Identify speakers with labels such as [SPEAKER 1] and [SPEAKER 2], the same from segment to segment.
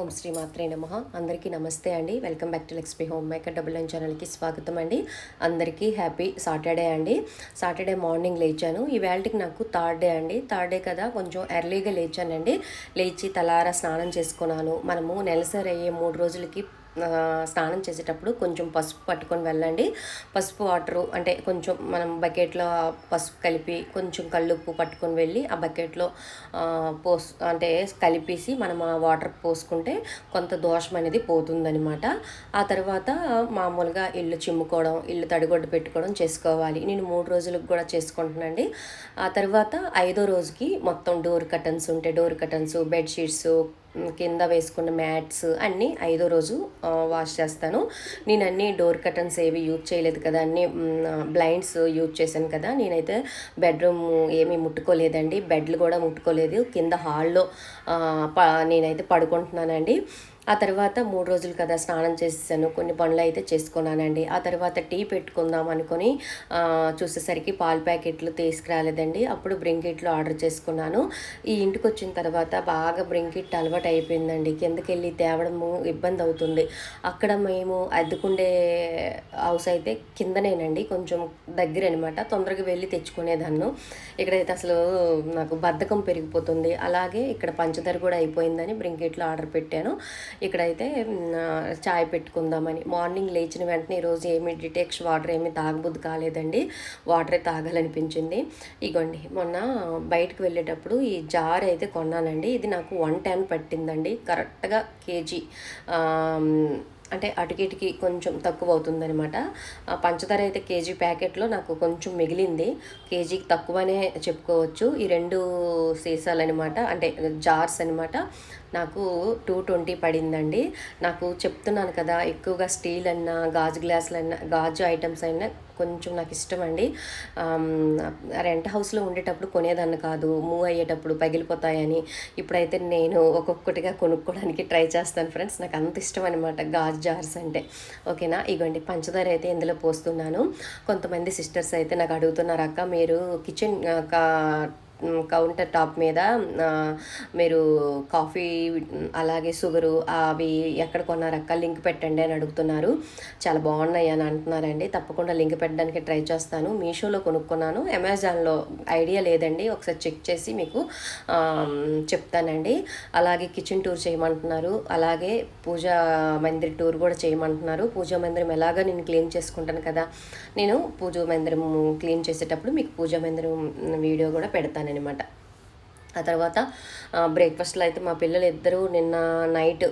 [SPEAKER 1] ఓం శ్రీ మాత్రే నమ. అందరికీ నమస్తే అండి. వెల్కమ్ బ్యాక్ టు లెక్స్పీ హోమ్ మేకర్ డబుల్ నైన్ ఛానల్కి స్వాగతం అండి. అందరికీ హ్యాపీ సాటర్డే అండి. సాటర్డే మార్నింగ్ లేచాను. ఈ నాకు థర్డ్ డే అండి. థర్డ్ డే కదా కొంచెం ఎర్లీగా లేచానండి. లేచి తలారా స్నానం చేసుకున్నాను. మనము నెలసరి అయ్యే మూడు రోజులకి స్నానం చేసేటప్పుడు కొంచెం పసుపు పట్టుకొని వెళ్ళండి. పసుపు వాటరు అంటే కొంచెం మనం బకెట్లో పసుపు కలిపి కొంచెం కల్లుప్పు పట్టుకొని వెళ్ళి ఆ బకెట్లో పోస్ అంటే కలిపేసి మనం ఆ వాటర్ పోసుకుంటే కొంత దోషం అనేది పోతుందనమాట ఆ తర్వాత మామూలుగా ఇల్లు చిమ్ముకోవడం ఇల్లు తడిగొడ్డు పెట్టుకోవడం చేసుకోవాలి. నేను మూడు రోజులకు కూడా చేసుకుంటున్నానండి. ఆ తర్వాత ఐదో రోజుకి మొత్తం డోర్ కటన్స్ ఉంటే డోర్ కటన్స్ బెడ్షీట్స్ కింద వేసుకున్న మ్యాట్స్ అన్నీ ఐదో రోజు వాష్ చేస్తాను. నేను అన్ని డోర్ కటన్స్ ఏవి యూజ్ చేయలేదు కదా అన్ని బ్లైండ్స్ యూజ్ చేశాను కదా నేనైతే బెడ్రూమ్ ఏమీ ముట్టుకోలేదండి. బెడ్లు కూడా ముట్టుకోలేదు. కింద హాల్లో నేనైతే పడుకుంటున్నానండి. ఆ తర్వాత మూడు రోజులు కదా స్నానం చేసేసాను. కొన్ని పనులు అయితే చేసుకున్నానండి. ఆ తర్వాత టీ పెట్టుకుందాం అనుకొని చూసేసరికి పాల ప్యాకెట్లు తీసుకురాలేదండి. అప్పుడు బ్రింకిట్లో ఆర్డర్ చేసుకున్నాను. ఈ ఇంటికి వచ్చిన తర్వాత బాగా బ్రింకెట్ అలవాటు అయిపోయిందండి. కిందకెళ్ళి తేవడము ఇబ్బంది అవుతుంది. అక్కడ మేము అద్దెకుండే హౌస్ అయితే కిందనేనండి. కొంచెం దగ్గర అనమాట తొందరగా వెళ్ళి తెచ్చుకునేదాన్ని. ఇక్కడైతే అసలు నాకు బద్ధకం పెరిగిపోతుంది. అలాగే ఇక్కడ పంచదార కూడా అయిపోయిందని బ్రింకెట్లో ఆర్డర్ పెట్టాను. ఇక్కడైతే చాయ్ పెట్టుకుందామని. మార్నింగ్ లేచిన వెంటనే ఈరోజు ఏమి డిటెక్స్ వాటర్ ఏమి తాగబుద్ధి కాలేదండి. వాటరే తాగాలనిపించింది. ఇగోండి మొన్న బయటకు వెళ్ళేటప్పుడు ఈ జార్ అయితే కొన్నానండి. ఇది నాకు వన్ టెన్ పట్టిందండి. కరెక్ట్గా కేజీ అంటే అటుకిటికి కొంచెం తక్కువ అవుతుందనమాట పంచదార అయితే కేజీ ప్యాకెట్లో నాకు కొంచెం మిగిలింది. కేజీకి తక్కువనే చెప్పుకోవచ్చు. ఈ రెండు సీసాలు అనమాట అంటే జార్స్ అనమాట. నాకు టూ ట్వంటీ పడిందండి. నాకు చెప్తున్నాను కదా ఎక్కువగా స్టీల్ అన్నా గాజు గ్లాసులు అన్నా గాజు ఐటమ్స్ అయినా కొంచెం నాకు ఇష్టం అండి రెంట్ హౌస్లో ఉండేటప్పుడు కొనేదాన్ని కాదు మూవ్ అయ్యేటప్పుడు పగిలిపోతాయని. ఇప్పుడైతే నేను ఒక్కొక్కటిగా కొనుక్కోవడానికి ట్రై చేస్తాను ఫ్రెండ్స్. నాకు అంత ఇష్టం అనమాట గాజు జార్స్ అంటే. ఓకేనా? ఇగోండి పంచదార అయితే ఇందులో పోస్తున్నాను. కొంతమంది సిస్టర్స్ అయితే నాకు అడుగుతున్నారు అక్క మీరు కిచెన్ కా కౌంటర్ టాప్ మీద మీరు కాఫీ అలాగే షుగరు అవి ఎక్కడ కొన్నారు అక్క లింక్ పెట్టండి అని అడుగుతున్నారు. చాలా బాగున్నాయి అని అంటున్నారండి. తప్పకుండా లింక్ పెట్టడానికి ట్రై చేస్తాను. మీషోలో కొనుక్కున్నాను. అమెజాన్లో ఐడియా లేదండి. ఒకసారి చెక్ చేసి మీకు చెప్తానండి. అలాగే కిచెన్ టూర్ చేయమంటున్నారు. అలాగే పూజా మందిర్ టూర్ కూడా చేయమంటున్నారు. పూజా మందిరం ఎలాగా నేను క్లీన్ చేసుకుంటాను కదా నేను పూజా మందిరం క్లీన్ చేసేటప్పుడు మీకు పూజా మందిరం వీడియో కూడా పెడతాను. అనమాట ఆ తర్వాత బ్రేక్ఫాస్ట్లో అయితే మా పిల్లలు ఇద్దరు నిన్న నైట్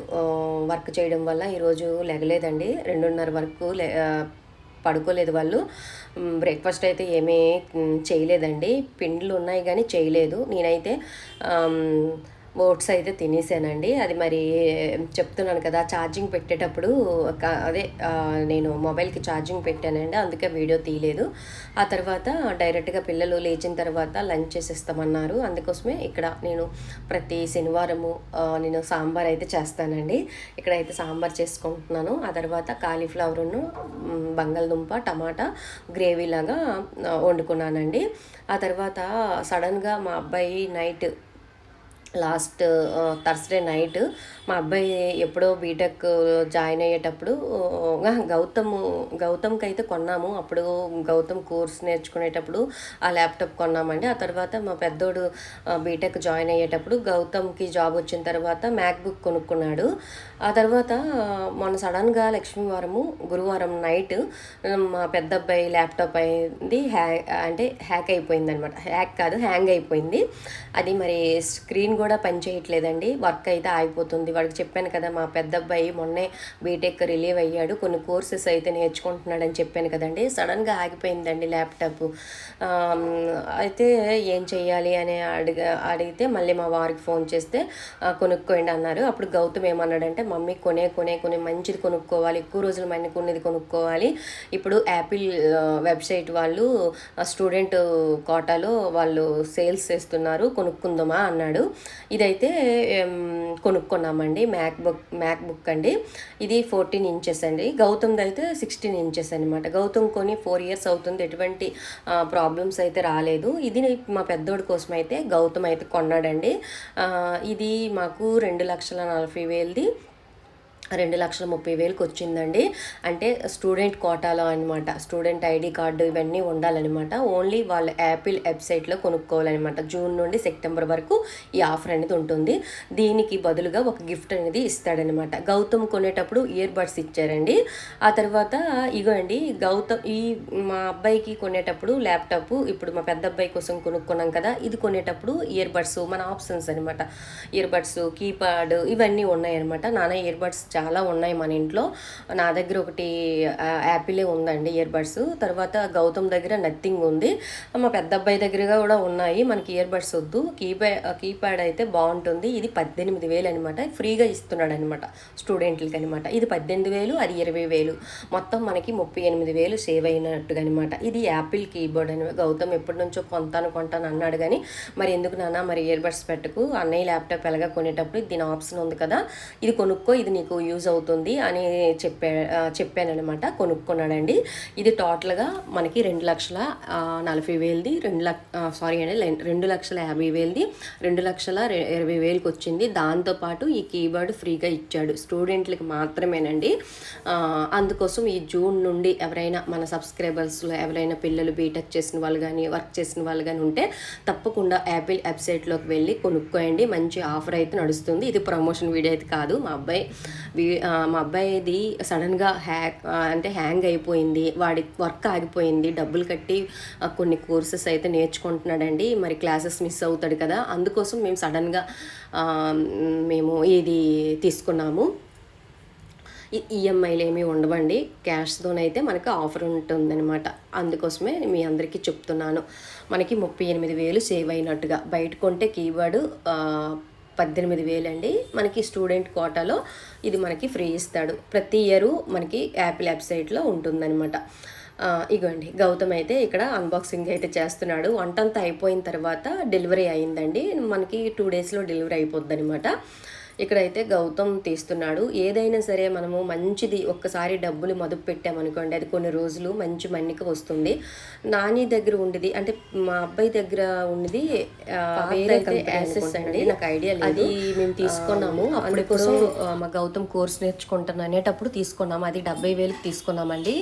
[SPEAKER 1] వర్క్ చేయడం వల్ల ఈరోజు లెగలేదండి. రెండున్నర వరకు లె పడుకోలేదు వాళ్ళు. బ్రేక్ఫాస్ట్ అయితే ఏమీ చేయలేదండి. పిండిలు ఉన్నాయి కానీ చేయలేదు. నేనైతే ఓట్స్ అయితే తినేసానండి. అది మరి చెప్తున్నాను కదా ఛార్జింగ్ పెట్టేటప్పుడు అదే నేను మొబైల్కి ఛార్జింగ్ పెట్టానండి. అందుకే వీడియో తీయలేదు. ఆ తర్వాత డైరెక్ట్గా పిల్లలు లేచిన తర్వాత లంచ్ చేసేస్తామన్నారు. అందుకోసమే ఇక్కడ నేను ప్రతి శనివారము నేను సాంబార్ అయితే చేస్తానండి. ఇక్కడైతే సాంబార్ చేసుకుంటున్నాను. ఆ తర్వాత కాలీఫ్లవర్ను బంగాళదుంప టమాటా గ్రేవీ లాగా వండుకున్నానండి. ఆ తర్వాత సడన్గా మా అబ్బాయి నైట్ లాస్ట్ థర్స్డే నైట్ మా అబ్బాయి ఎప్పుడో బీటెక్ జాయిన్ అయ్యేటప్పుడు గౌతమ్ గౌతమ్కి అయితే కొన్నాము. అప్పుడు గౌతమ్ కోర్స్ నేర్చుకునేటప్పుడు ఆ ల్యాప్టాప్ కొన్నామండి. ఆ తర్వాత మా పెద్దోడు బీటెక్ జాయిన్ అయ్యేటప్పుడు గౌతమ్కి జాబ్ వచ్చిన తర్వాత మ్యాక్బుక్ కొనుక్కున్నాడు. ఆ తర్వాత మొన్న సడన్గా లక్ష్మీవారము గురువారం నైట్ మా పెద్ద అబ్బాయి ల్యాప్టాప్ అయింది హ్యా అంటే హ్యాక్ అయిపోయింది అనమాట హ్యాక్ కాదు హ్యాంగ్ అయిపోయింది. అది మరి స్క్రీన్ కూడా కూడా పనిచేయట్లేదండి వర్క్ అయితే ఆగిపోతుంది. వాడికి చెప్పాను కదా మా పెద్ద అబ్బాయి మొన్నే బీటెక్ రిలీవ్ అయ్యాడు. కొన్ని కోర్సెస్ అయితే నేర్చుకుంటున్నాడని చెప్పాను కదండి. సడన్గా ఆగిపోయిందండి ల్యాప్టాప్. అయితే ఏం చెయ్యాలి అని అడిగ అడిగితే మళ్ళీ మా వారికి ఫోన్ చేస్తే కొనుక్కోండి అన్నారు. అప్పుడు గౌతమ్ ఏమన్నాడంటే మమ్మీ కొనే కొనే కొనే మంచిది కొనుక్కోవాలి. ఎక్కువ రోజులు మన్ని కొన్నది కొనుక్కోవాలి. ఇప్పుడు యాపిల్ వెబ్సైట్ వాళ్ళు స్టూడెంట్ కోటాలో వాళ్ళు సేల్స్ చేస్తున్నారు. కొనుక్కుందామా అన్నాడు. ఇదైతే కొనుక్కున్నామండి. మ్యాక్ బుక్ మ్యాక్ బుక్ అండి. ఇది ఫోర్టీన్ ఇంచెస్ అండి. గౌతమ్ది అయితే సిక్స్టీన్ ఇంచెస్ అనమాట గౌతమ్ కొని ఫోర్ ఇయర్స్ అవుతుంది. ఎటువంటి ప్రాబ్లమ్స్ అయితే రాలేదు. ఇది మా పెద్దోడి కోసం అయితే గౌతమ్ అయితే కొన్నాడండి. ఇది మాకు రెండు లక్షల నలభై వేలది. రెండు లక్షల ముప్పై వేలకు వచ్చిందండి అంటే స్టూడెంట్ కోటాలో అనమాట స్టూడెంట్ ఐడి కార్డు ఇవన్నీ ఉండాలన్నమాట. ఓన్లీ వాళ్ళ యాపిల్ వెబ్సైట్లో కొనుక్కోవాలన్నమాట. జూన్ నుండి సెప్టెంబర్ వరకు ఈ ఆఫర్ అనేది ఉంటుంది. దీనికి బదులుగా ఒక గిఫ్ట్ అనేది ఇస్తాడనమాట గౌతమ్ కొనేటప్పుడు ఇయర్ బడ్స్ ఇచ్చారండి. ఆ తర్వాత ఇగో అండి గౌతమ్ ఈ మా అబ్బాయికి కొనేటప్పుడు ల్యాప్టాప్ ఇప్పుడు మా పెద్ద అబ్బాయి కోసం కొనుక్కున్నాం కదా ఇది కొనేటప్పుడు ఇయర్ బడ్స్ మన ఆప్షన్స్ అనమాట ఇయర్ బడ్స్ కీప్యాడ్ ఇవన్నీ ఉన్నాయన్నమాట. నాన్న ఇయర్ బడ్స్ చాలా చాలా ఉన్నాయి మన ఇంట్లో. నా దగ్గర ఒకటి యాపిలే ఉందండి ఇయర్ బడ్స్. తర్వాత గౌతమ్ దగ్గర నథింగ్ ఉంది. మా పెద్ద అబ్బాయి దగ్గర కూడా ఉన్నాయి. మనకి ఇయర్ బడ్స్ వద్దు. కీప్యాడ్ కీప్యాడ్ అయితే బాగుంటుంది. ఇది పద్దెనిమిది వేలు అనమాట ఫ్రీగా ఇస్తున్నాడు అనమాట స్టూడెంట్లకి అనమాట ఇది పద్దెనిమిది వేలు అది ఇరవై వేలు. మొత్తం మనకి ముప్పై ఎనిమిది వేలు సేవ్ అయినట్టుగా అనమాట ఇది యాపిల్ కీబోర్డ్ అని గౌతమ్ ఎప్పటి నుంచో కొంటాను కొంటాను అన్నాడు కానీ మరి ఎందుకు నాన్న మరి ఇయర్ బడ్స్ పెట్టకు? అన్నయ్య ల్యాప్టాప్ ఎలాగా కొనేటప్పుడు? దీని ఆప్షన్ ఉంది కదా. ఇది కొనుక్కో ఇది నీకు యూజ్ అవుతుంది అని చెప్పా చెప్పానమాట చెప్పాననమాట కొనుక్కున్నాడండి. ఇది టోటల్గా మనకి రెండు లక్షల నలభై వేలది రెండు లక్ష సారీ అండి రెండు లక్షల యాభై వేలది రెండు లక్షల ఇరవై వేలకు వచ్చింది. దాంతోపాటు ఈ కీబోర్డ్ ఫ్రీగా ఇచ్చాడు. స్టూడెంట్లకి మాత్రమేనండి. అందుకోసం ఈ జూన్ నుండి ఎవరైనా మన సబ్స్క్రైబర్స్లో ఎవరైనా పిల్లలు బీటెక్ చేసిన వాళ్ళు కానీ వర్క్ చేసిన వాళ్ళు కానీ ఉంటే తప్పకుండా యాపిల్ వెబ్సైట్లోకి వెళ్ళి కొనుక్కోండి మంచి ఆఫర్ అయితే నడుస్తుంది. ఇది ప్రమోషన్ వీడియో అయితే కాదు. మా అబ్బాయి మా అబ్బాయిది సడన్గా హ్యాక్ అంటే హ్యాంగ్ అయిపోయింది వాడి వర్క్ ఆగిపోయింది డబ్బులు కట్టి కొన్ని కోర్సెస్ అయితే నేర్చుకుంటున్నాడండి మరి క్లాసెస్ మిస్ అవుతాడు కదా అందుకోసం మేము సడన్గా మేము ఇది తీసుకున్నాము. ఈఎంఐలు ఏమీ ఉండవండి క్యాష్తోనైతే మనకు ఆఫర్ ఉంటుందన్నమాట అందుకోసమే మీ అందరికీ చెప్తున్నాను. మనకి ముప్పై ఎనిమిది వేలు సేవ్ అయినట్టుగా బయట కొంటే కీబోర్డు పద్దెనిమిది వేలు అండి మనకి స్టూడెంట్ కోటాలో ఇది మనకి ఫ్రీ ఇస్తాడు. ప్రతి ఇయరు మనకి యాపిల్ వెబ్సైట్లో ఉంటుందన్నమాట. ఇగోండి. గౌతమ్ అయితే ఇక్కడ అన్బాక్సింగ్ అయితే చేస్తున్నాడు. వంట అంతా అయిపోయిన తర్వాత డెలివరీ అయిందండి. మనకి టూ డేస్లో డెలివరీ అయిపోద్ది అనమాట ఇక్కడైతే గౌతమ్ తీస్తున్నాడు. ఏదైనా సరే మనము మంచిది ఒక్కసారి డబ్బులు మదుపు పెట్టామనుకోండి అది కొన్ని రోజులు మంచి మన్నిక వస్తుంది. నాని దగ్గర ఉండేది అంటే మా అబ్బాయి దగ్గర వేరే యాసెస్ అండి నాకు ఐడియా లేదు. అది మేము తీసుకున్నాము. అప్పటి కోసం ఆ, మా గౌతమ్ కోర్స్ నేర్చుకుంటాను అనేటప్పుడు తీసుకున్నాము. అది డెబ్బై వేలకు తీసుకున్నామండి.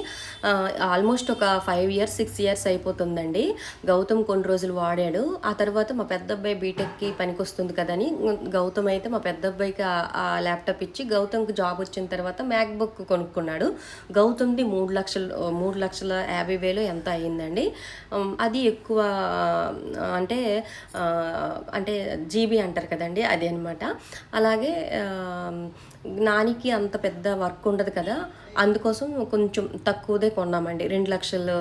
[SPEAKER 1] ఆల్మోస్ట్ ఒక ఫైవ్ ఇయర్స్ సిక్స్ ఇయర్స్ అయిపోతుందండి. గౌతమ్ కొన్ని రోజులు వాడాడు. ఆ తర్వాత మా పెద్ద అబ్బాయి బీటెక్కి పనికొస్తుంది కదని గౌతమ్ అయితే మా పెద్ద అబ్బాయికి ఆ- ల్యాప్టాప్ ఇచ్చి గౌతమ్కి జాబ్ వచ్చిన తర్వాత మ్యాక్బుక్ కొనుక్కున్నాడు. గౌతమ్ది మూడు లక్షలు మూడు లక్షల యాభై వేలు ఎంత అయ్యిందండి? అది ఎక్కువ అంటే అంటే జీబీ అంటారు కదండి అది అనమాట అలాగే నానికి అంత పెద్ద వర్క్ ఉండదు కదా అందుకోసం కొంచెం తక్కువదే కొన్నామండి. రెండు లక్షలు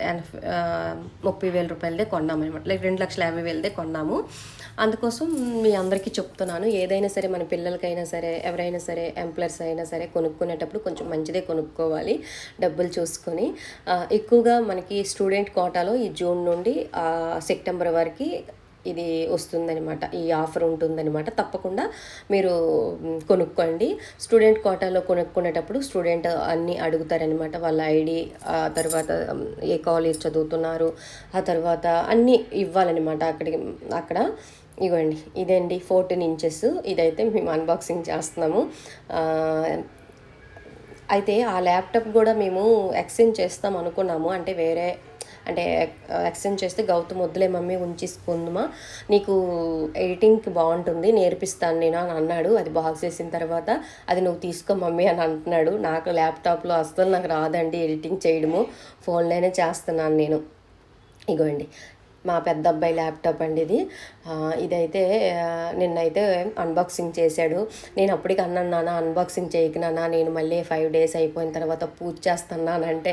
[SPEAKER 1] ఎనభై ముప్పై వేల రూపాయలదే కొన్నామన్నమాట. లైక్ రెండు లక్షల యాభై వేలదే కొన్నాము. అందుకోసం మీ అందరికీ చెప్తున్నాను ఏదైనా సరే మన పిల్లలకైనా సరే ఎవరైనా సరే ఎంప్లాయర్స్ అయినా సరే కొనుక్కునేటప్పుడు కొంచెం మంచిదే కొనుక్కోవాలి డబ్బులు చూసుకొని. ఎక్కువగా మనకి స్టూడెంట్ కోటాలో ఈ జూన్ నుండి సెప్టెంబర్ వరకు ఇది వస్తుందనమాట ఈ ఆఫర్ ఉంటుందన్నమాట. తప్పకుండా మీరు కొనుక్కోండి. స్టూడెంట్ కోటాలో కొనుక్కునేటప్పుడు స్టూడెంట్ అన్నీ అడుగుతారనమాట వాళ్ళ ఐడి ఆ తర్వాత ఏ కాలేజ్ చదువుతున్నారు ఆ తర్వాత అన్నీ ఇవ్వాలన్నమాట అక్కడికి అక్కడ. ఇగోండి ఇదండి ఫోర్టీన్ ఇంచెస్. ఇదైతే మేము అన్బాక్సింగ్ చేస్తున్నాము. అయితే ఆ ల్యాప్టాప్ కూడా మేము ఎక్స్చేంజ్ చేస్తాం అనుకున్నాము. అంటే వేరే అంటే ఎక్స్చేంజ్ చేస్తే గౌతమ్ వద్దులే మమ్మీ ఉంచేసుకుందామా. నీకు ఎడిటింగ్కి బాగుంటుంది నేర్పిస్తాను నేను అని అన్నాడు. అది బాక్స్ చేసిన తర్వాత అది నువ్వు తీసుకో మమ్మీ అని అంటున్నాడు. నాకు ల్యాప్టాప్లో అస్సలు నాకు రాదండి ఎడిటింగ్ చేయడము. ఫోన్లోనే చేస్తున్నాను నేను. ఇగోండి. మా పెద్ద అబ్బాయి ల్యాప్టాప్ అండి ఇది. ఇదైతే నిన్నైతే అన్బాక్సింగ్ చేశాడు. నేను అప్పటికి అన్నాను నాన్న అన్బాక్సింగ్ చేయకున్నానా నేను మళ్ళీ ఫైవ్ డేస్ అయిపోయిన తర్వాత పూజ చేస్తున్నానంటే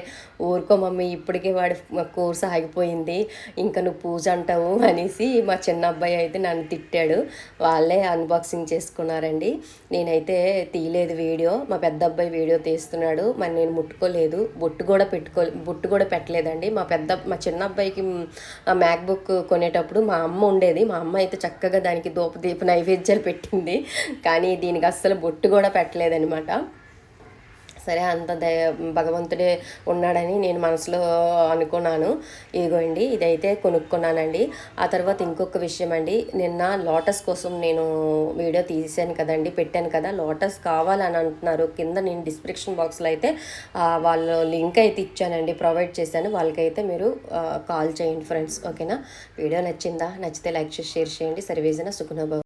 [SPEAKER 1] ఊరుకో మమ్మీ ఇప్పటికే వాడి కోర్స్ ఆగిపోయింది. ఇంకా నువ్వు పూజ అంటావు అనేసి మా చిన్న అబ్బాయి అయితే నన్ను తిట్టాడు. వాళ్ళే అన్బాక్సింగ్ చేసుకున్నారండి. నేనైతే తీయలేదు వీడియో. మా పెద్ద అబ్బాయి వీడియో తీస్తున్నాడు. మరి నేను ముట్టుకోలేదు. బొట్టు కూడా పెట్టుకో బొట్టు కూడా పెట్టలేదండి. మా పెద్ద మా చిన్న అబ్బాయికి మ్యాక్ బుక్ కొనేటప్పుడు మా అమ్మ ఉండేది. మా అమ్మ అయితే చక్కగా దానికి దోపదీప నైవేద్యాలు పెట్టింది. కానీ దీనికి అస్సలు బొట్టు కూడా పెట్టలేదనమాట సరే అంత దయ భగవంతుడే ఉన్నాడని నేను మనసులో అనుకున్నాను. ఇదిగోండి ఇదైతే కొనుక్కున్నానండి. ఆ తర్వాత ఇంకొక విషయం అండి నిన్న లోటస్ కోసం నేను వీడియో తీసాను కదండి పెట్టాను కదా. లోటస్ కావాలని అంటున్నారు. కింద నేను డిస్క్రిప్షన్ బాక్స్లో అయితే వాళ్ళు లింక్ అయితే ఇచ్చానండి ప్రొవైడ్ చేశాను. వాళ్ళకైతే మీరు కాల్ చేయండి ఫ్రెండ్స్. ఓకేనా? వీడియో నచ్చిందా? నచ్చితే లైక్ చేసి షేర్ చేయండి. సర్వేజన సుఖనభవ